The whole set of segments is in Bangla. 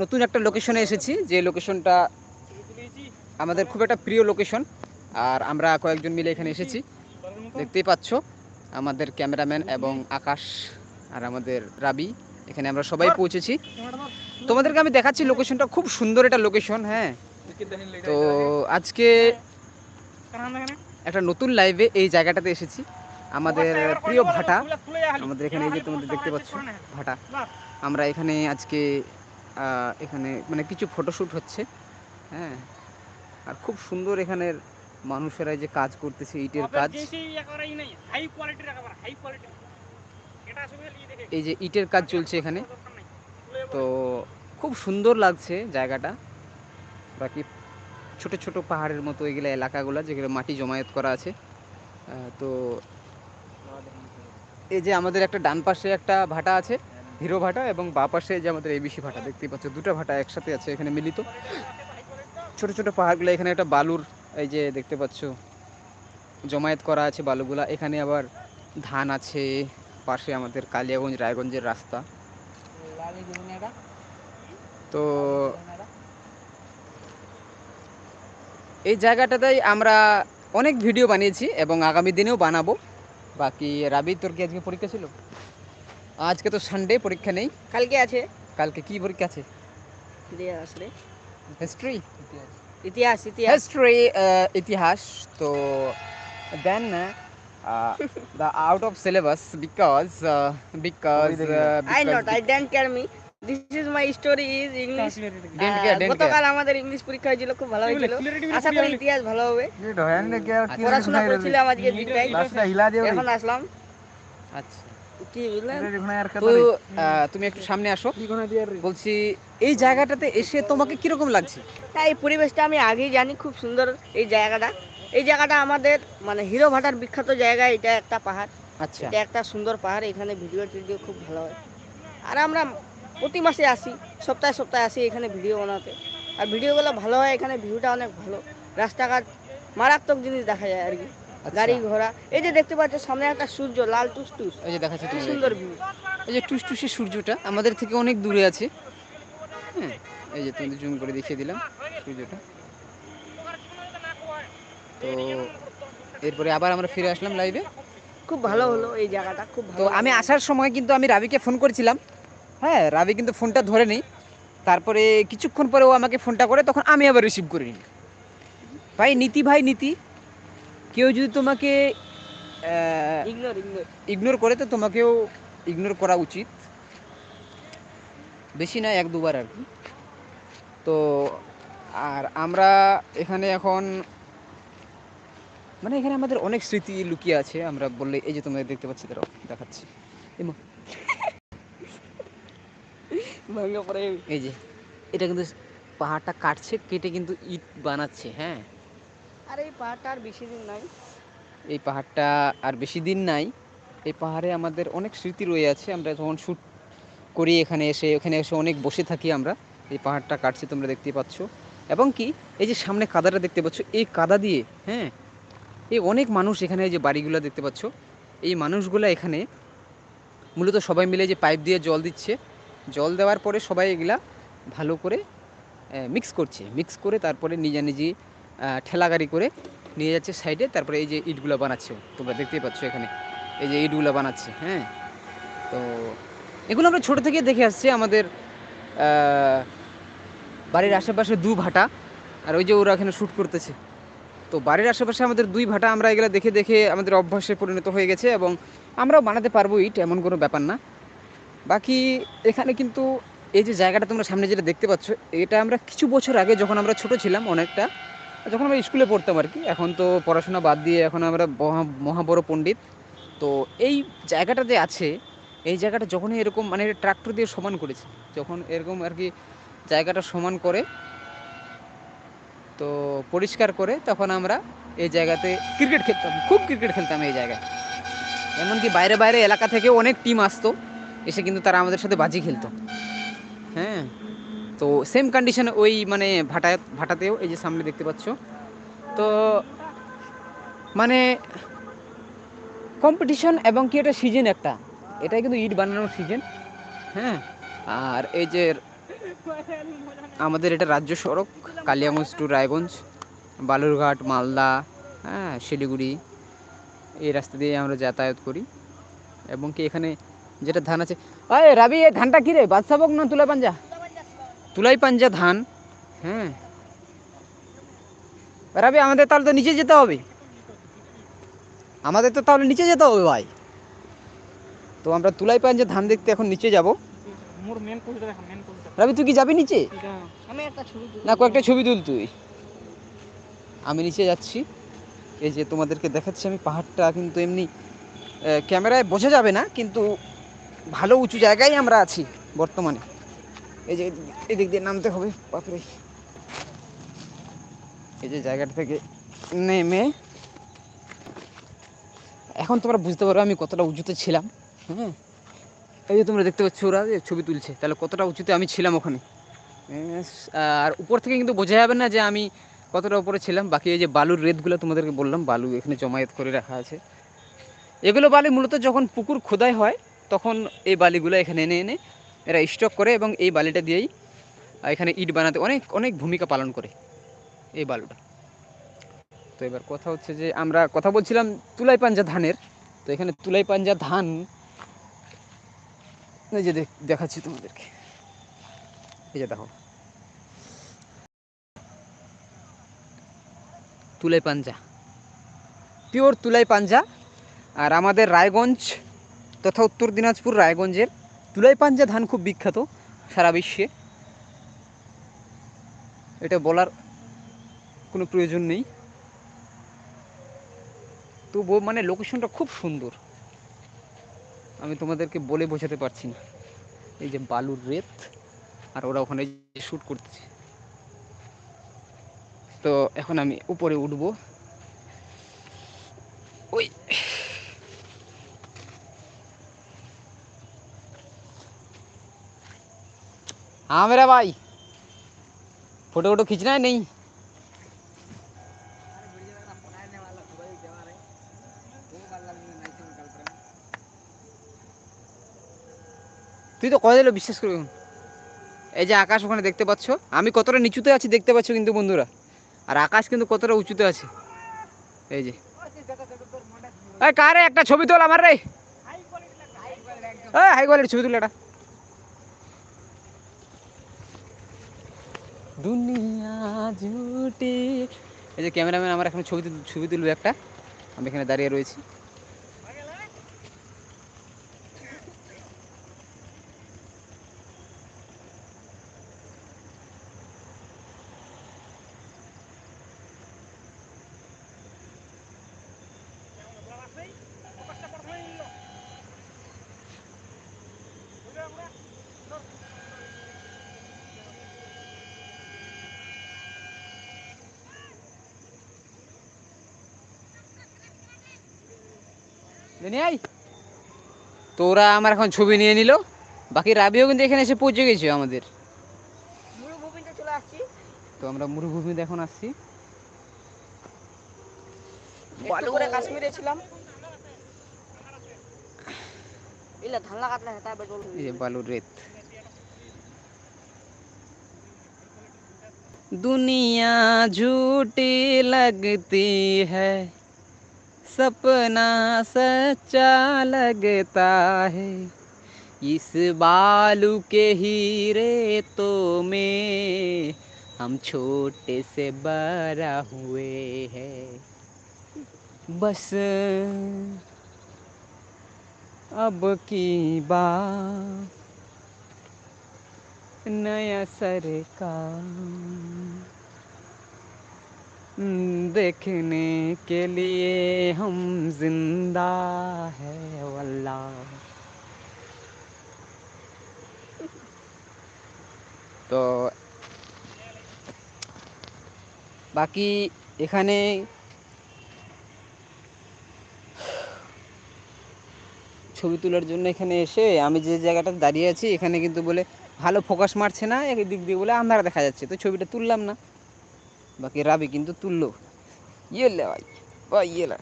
নতুন একটা লোকেশনে এসেছি, যে লোকেশনটা আমাদের খুব একটা প্রিয় লোকেশন আর আমরা কয়েকজন মিলে এখানে এসেছি। দেখতেই পাচ্ছ, আমাদের ক্যামেরাম্যান এবং আকাশ আর আমাদের রাবি, এখানে আমরা সবাই পৌঁছেছি। তোমাদেরকে আমি দেখাচ্ছি লোকেশনটা খুব সুন্দর একটা লোকেশন হ্যাঁ। তো আজকে একটা নতুন লাইভে এই জায়গাটাতে এসেছি। আমাদের প্রিয় ভাটা, আমাদের এখানে এই যে তোমাদের দেখতে পাচ্ছ, ভাটা। আমরা এখানে আজকে এখানে মানে কিছু ফটোশ্যুট হচ্ছে হ্যাঁ। আর খুব সুন্দর এখানের মানুষেরা যে কাজ করতেছে ইটের কাজ। এই যে ইটের কাজ চলছে এখানে। তো খুব সুন্দর লাগছে জায়গাটা। বাকি ছোট ছোট পাহাড়ের মতো এগুলো এলাকাগুলো যেগুলো মাটি জমায়েত করা আছে। তো এই যে আমাদের একটা ডান পাশে একটা ভাটা আছে। হিরো ভাটা এবং বা পাশে যে আমাদের এবিসি ভাটা, দেখতেই পাচ্ছ, দুটো ভাটা একসাথে আছে এখানে মিলিত। ছোট ছোট পাহাড়গুলো, এখানে একটা বালুর, এই যে দেখতে পাচ্ছ, জমায়েত করা আছে বালুগুলা। এখানে আবার ধান আছে, পাশে আমাদের কালিয়াগঞ্জ, রায়গঞ্জের রাস্তা। তো এই জায়গাটাতেই আমরা অনেক ভিডিও বানিয়েছি এবং আগামী দিনেও বানাবো। বাকি রাবি, তোর কি আজকে পরীক্ষা ছিল? আজকে তো সানডে পরীক্ষা নেই। কালকে আছে। কালকে কি পরীক্ষা আছে? ইতিহাস রে হিস্ট্রি ইতিহাস ইতিহাস। হিস্ট্রি ইতিহাস। তো then the out of syllabus because uh, because uh, I not because I don't care me this is my story is English didn't গতকাল আমাদের ইংলিশ পরীক্ষা হয়েছিল খুব ভালো হয়েছিল। আশা করি ইতিহাস ভালো হবে। আচ্ছা। পড়াশোনা করছিলাম আজকে দিনটাই এখন আসলাম। আচ্ছা। তো তুমি একটু সামনে আসো। বলছি এই জায়গাটাতে এসে তোমাকে কীরকম লাগছে? এই পরিবেশটা আমি আগেই জানি খুব সুন্দর এই জায়গাটা। এই জায়গাটা আমাদের মানে হিরো ভাটার বিখ্যাত জায়গা এটা একটা পাহাড়। আচ্ছা। এটা একটা সুন্দর পাহাড় এখানে ভিডিও টিডিও খুব ভালো হয়। আর আমরা প্রতি মাসে আসি সপ্তাহে সপ্তাহে আসি এখানে ভিডিও বানাতে। আর ভিডিওগুলো ভালো হয় এখানে ভিউটা অনেক ভালো। রাস্তাঘাট মারাত্মক জিনিস দেখা যায় আর কি। গাড়ি ঘোড়া। এই যে দেখতে পাচ্ছ সামনে একটা সূর্য লাল টুস টুস এই যে দেখাচ্ছি কি সুন্দর ভিউ এই যে টুসটুসি সূর্যটা আমাদের থেকে অনেক দূরে আছে। হ্যাঁ এই যে তোমাদের জুম করে দেখিয়ে দিলাম সূর্যটা। তো এরপরে আবার আমরা ফিরে আসলাম লাইভে খুব ভালো হলো এই জায়গাটা খুব তো আমি আসার সময় কিন্তু আমি রাবিকে ফোন করেছিলাম। হ্যাঁ রাবি কিন্তু ফোনটা ধরে নেই। তারপরে কিছুক্ষণ পরে ও আমাকে ফোনটা করে তখন আমি আবার রিসিভ করে নিই ভাই নীতি ভাই নীতি। কেউ যদি তোমাকে ইগনোর করে তো তোমাকেও ইগনোর করা উচিত। বেশি না এক দুবার আর কি। তো আর আমরা এখানে এখন মানে এখানে আমাদের অনেক স্মৃতি লুকিয়ে আছে। আমরা বললে এই যে তোমরা দেখতে পাচ্ছি তারাও দেখাচ্ছি। এই যে এটা কিন্তু পাহাড়টা কাটছে কেটে কিন্তু ইট বানাচ্ছে হ্যাঁ। আর এই পাহাড়টা আর বেশি দিন নাই। এই পাহাড়টা আর বেশি দিন নাই। এই পাহাড়ে আমাদের অনেক স্মৃতি রয়ে আছে। আমরা যখন শ্যুট করি এখানে এসে এখানে এসে অনেক বসে থাকি আমরা। এই পাহাড়টা কাটছি, তোমরা দেখতে পাচ্ছ। এবং কি, এই যে সামনে কাদাটা দেখতে পাচ্ছ, এই কাদা দিয়ে হ্যাঁ এই অনেক মানুষ এখানে এই যে বাড়িগুলো দেখতে পাচ্ছ। এই মানুষগুলো এখানে মূলত সবাই মিলে যে পাইপ দিয়ে জল দিচ্ছে। জল দেওয়ার পরে সবাই এগুলা ভালো করে মিক্স করছে। মিক্স করে তারপরে নিজে নিজে ঠেলা গাড়ি করে নিয়ে যাচ্ছে সাইডে। তারপরে এই যে ইটগুলো বানাচ্ছে, তোমরা দেখতেই পাচ্ছ এখানে। এই যে ইটগুলো বানাচ্ছে হ্যাঁ? তো এগুলো আমরা ছোটো থেকে দেখে আসছি আমাদের বাড়ির আশেপাশে দু ভাটা, আর ওই যে ওরা এখানে শ্যুট করতেছে। তো বাড়ির আশেপাশে আমাদের দুই ভাটা, আমরা এগুলো দেখে দেখে আমাদের অভ্যাসে পরিণত হয়ে গেছে এবং আমরাও বানাতে পারব ইট, এমন কোনো ব্যাপার না। বাকি এখানে কিন্তু এই যে জায়গাটা তোমরা সামনে যেটা দেখতে পাচ্ছ, এটা আমরা কিছু বছর আগে যখন আমরা ছোট ছিলাম অনেকটা যখন আমরা স্কুলে পড়তাম আর কি, এখন তো পড়াশোনা বাদ দিয়ে এখন আমরা মহা মহা বড় পণ্ডিত। তো এই জায়গাটা যে আছে, এই জায়গাটা যখনই এরকম মানে ট্রাক্টর দিয়ে সমান করেছে, যখন এরকম আর কি জায়গাটা সমান করে, তো পরিষ্কার করে তখন আমরা এই জায়গাতে ক্রিকেট খেলতাম, খুব ক্রিকেট খেলতাম এই জায়গায়। এমনকি বাইরে বাইরে এলাকা থেকে অনেক টিম আসতো, এসে কিন্তু তারা আমাদের সাথে বাজি খেলতো। হ্যাঁ তো সেম কন্ডিশনে ওই মানে ভাটা, ভাটাতেও এই যে সামনে দেখতে পাচ্ছ। তো মানে কম্পিটিশন এবং কি এটা সিজন একটা? এটাই কিন্তু ইট বানানোর সিজন হ্যাঁ? আর এই যে আমাদের এটা রাজ্য সড়ক, কালিয়াগঞ্জ টু রায়গঞ্জ, বালুরঘাট, মালদা হ্যাঁ শিলিগুড়ি, এই রাস্তা দিয়ে আমরা যাতায়াত করি। এবং কি এখানে যেটা ধান আছে ওই রাবি এই ধানটা কি রে? বাদশাবক না তুলাই পাঞ্জা? তুলাই পাঞ্জা ধান। হ্যাঁ রাবি আমাদের তাহলে তো নিচে যেতে হবে। আমাদের তো তাহলে নিচে যেতে হবে ভাই। তো আমরা তুলাই পাঞ্জা ধান দেখতে এখন নিচে যাব। মেন মেন রাবি তুই কি যাবি নিচে? এটা আমি একটা ছবি তুলি। না কয়েকটা ছবি তুল তুই। আমি নিচে যাচ্ছি। এই যে তোমাদেরকে দেখাচ্ছি আমি পাহাড়টা কিন্তু এমনি ক্যামেরায় বোঝা যাবে না কিন্তু ভালো উঁচু জায়গায় আমরা আছি বর্তমানে। এই যে এদিক দিয়ে নামতে হবে, বাপরে। এই যে জায়গাটা থেকে নেমে, এখন তোমরা বুঝতে পারো আমি কতটা উঁচুতে ছিলাম হ্যাঁ এই যে তোমরা দেখতে পাচ্ছ ওরা যে ছবি তুলছে, তাহলে কতটা উঁচুতে আমি ছিলাম ওখানে। আর উপর থেকে কিন্তু বোঝা যাবে না যে আমি কতটা উপরে ছিলাম। বাকি এই যে বালুর রেতগুলো তোমাদেরকে বললাম, বালু এখানে জমায়েত করে রাখা আছে। এগুলো বালি মূলত যখন পুকুর খোদাই হয়, তখন এই বালিগুলো এখানে এনে এনে এরা স্টক করে এবং এই বালিটা দিয়েই এখানে ইট বানাতে অনেক অনেক ভূমিকা পালন করে এই বালুটা। তো এবার কথা হচ্ছে যে, আমরা কথা বলছিলাম তুলাই পাঞ্জা ধানের। তো এখানে তুলাই পাঞ্জা ধান, এই যে দেখ- দেখাচ্ছি তোমাদেরকে। এই যে দেখো। তুলাই পাঞ্জা। পিওর তুলাই পাঞ্জা। আর আমাদের রায়গঞ্জ তথা উত্তর দিনাজপুর রায়গঞ্জের তুলাই পাঞ্জা ধান খুব বিখ্যাত সারা বিশ্বে। এটা বলার কোনো প্রয়োজন নেই। তো বো- মানে লোকেশনটা খুব সুন্দর। আমি তোমাদেরকে বলে বোঝাতে পারছি না। এই যে বালুর রেত, আর ওরা ওখানে শ্যুট করতেছে তো এখন আমি উপরে উঠবো। ওই! हाँ मेरा भाई फोटो वोटो खींचना है नहीं তুই তো কথা দিল বিশ্বাস করবি এখন। এই যে আকাশ ওখানে দেখতে পাচ্ছ আমি কতটা নিচুতে আছি দেখতে পাচ্ছ কিন্তু বন্ধুরা আর আকাশ কিন্তু কতটা উঁচুতে আছে এই যে এই কারে একটা ছবি তোল আমার রে এই হাই কোয়ালিটি ছবি তুল একটা দুনিয়া জুটে। এই যে ক্যামেরাম্যান, আমার এখন ছবি ছবি তুলবে একটা। আমি এখানে দাঁড়িয়ে রয়েছি। তো ওরা আমার এখন ছবি নিয়ে নিল বাকি রাবিও কিন্তু এখানে এসে পৌঁছে গেছে আমাদের মরুভূমিতে চলে আসছি তো আমরা মরুভূমিতে এখন আসছি একটু করে কাশ্মীরে ছিলাম ইলা ধান লাগাতলে হেতা বেজল এই যে বালুর রেত दुनिया झूठी लगती है सपना सच्चा लगता है। इस बालू के हीरे तो में हम छोटे से बड़ा हुए हैं। बस अब की बात, नया सरकार देखने के लिए हम जिंदा है वल्ला তো বাকি এখানে ছবি তোলার জন্য এখানে এসে আমি যে জায়গাটা দাঁড়িয়ে আছি এখানে কিন্তু বলে ভালো ফোকাস মারছে না এক দিক দিয়ে বলে আন্ধার দেখা যাচ্ছে তো ছবিটা তুললাম না বাকি রাবি কিন্তু তুললো Yele vay. Vay yele.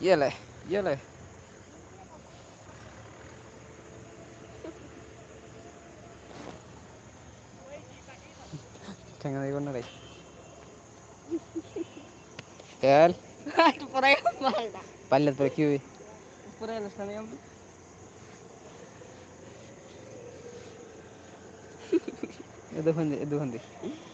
Yele. Yele. Tengo de con ahí. ¿Qué tal? por ahí espalda. Espalda por aquí, vi. Por ahí lo está viendo. Es.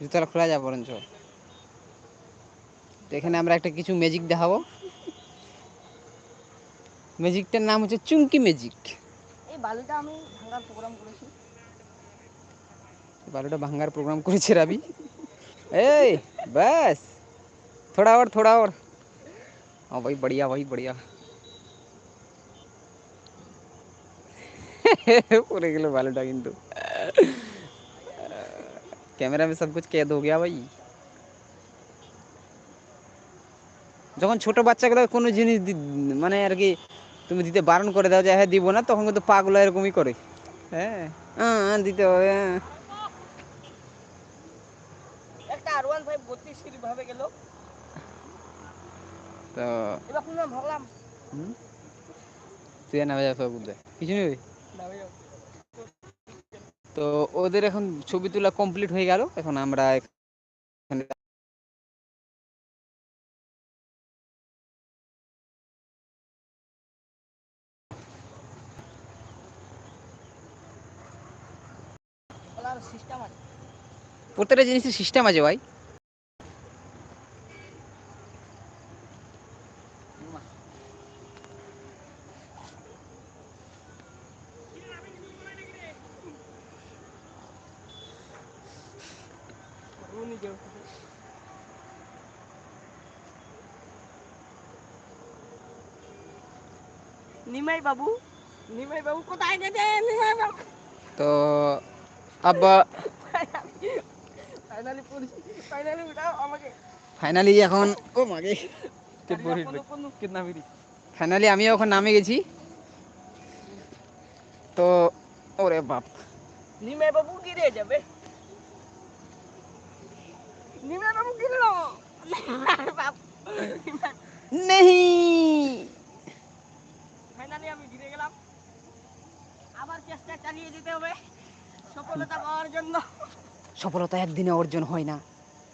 জুতোটা খোলা যাবে বরঞ্চ তো এখানে আমরা একটা কিছু ম্যাজিক দেখাবো ম্যাজিকটার নাম হচ্ছে চুমকি ম্যাজিক এই বালিটা আমি ভাঙার প্রোগ্রাম করেছি বারোটা ভাঙ্গার প্রোগ্রাম করেছে রাবি ए बस थोड़ा और थोड़ा और हाँ भाई बढ़िया भाई बढ़िया पूरे किलो बालूटा किंतु ক্যামেরা में सब कुछ कैद हो गया भाई যখন ছোট বাচ্চাগুলো কোনো জিনিস দি- মানে আর কি তুমি দিতে বারণ করে দাও যে হ্যাঁ দিব না তখন কিন্তু পাগুলো এরকমই করে হ্যাঁ হ্যাঁ দিতে হবে হ্যাঁ একটা আর ওয়ান ফাইভ বত্রিশ সিঁড়ি ভাবে গেল তো এবার কোনো ভাবলাম হুম? তুই আর নামে যাবে বুঝতে কিছু নেই না ভাই তো ওদের এখন ছবি তোলা কমপ্লিট হয়ে গেল। এখন আমরা প্রত্যেকটা জিনিসের সিস্টেম আছে ভাই। ভিডিও করে নিমাই বাবু নিমাই বাবু কোথায় গেছে নিমাই বাবু। তো আব্বা ফাইনালি ফাইনালি উঠাও আমাকে। ফাইনালি এখন ও মাগে ফাইনালি আমি এখন নামে গেছি। তো ওরে বাপ। নিমাই বাবু গিরে যাবে? ফাইনালি আমি গেলাম আবার চেষ্টা চালিয়ে যেতে হবে সফলতা পাওয়ার জন্য সফলতা একদিনে অর্জন হয় না।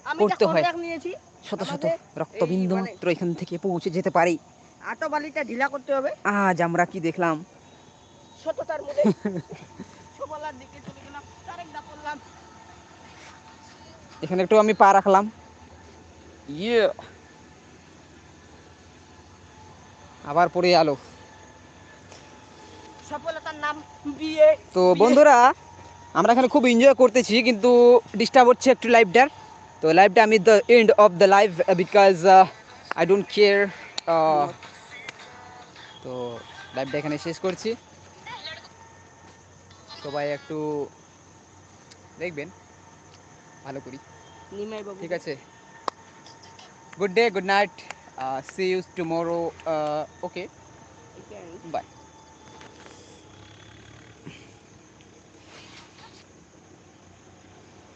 করতে হয়। নিয়েছি শত শত রক্তবিন্দু মাত্র এখান থেকে পৌঁছে যেতে পারি। আটো বালিটা ঢিলা করতে হবে। আজ আমরা কি দেখলাম? সততার মধ্যে সফলার দিকে চলে গেলাম। তারেকদা করলাম এখানে একটু আমি পা রাখলাম। ইয়ে। আবার পড়ে আলো সফলতার নাম বিয়ে। তো বন্ধুরা আমরা এখানে খুব এনজয় করতেছি কিন্তু ডিস্টার্ব হচ্ছে একটু লাইভটার তো লাইভটা আমি the end of the live because I don't care তো লাইভটা এখানে শেষ করছি। সবাই একটু দেখবেন। ভালো করি। নিমাই বাবু ঠিক আছে। Good day good night see you tomorrow okay bye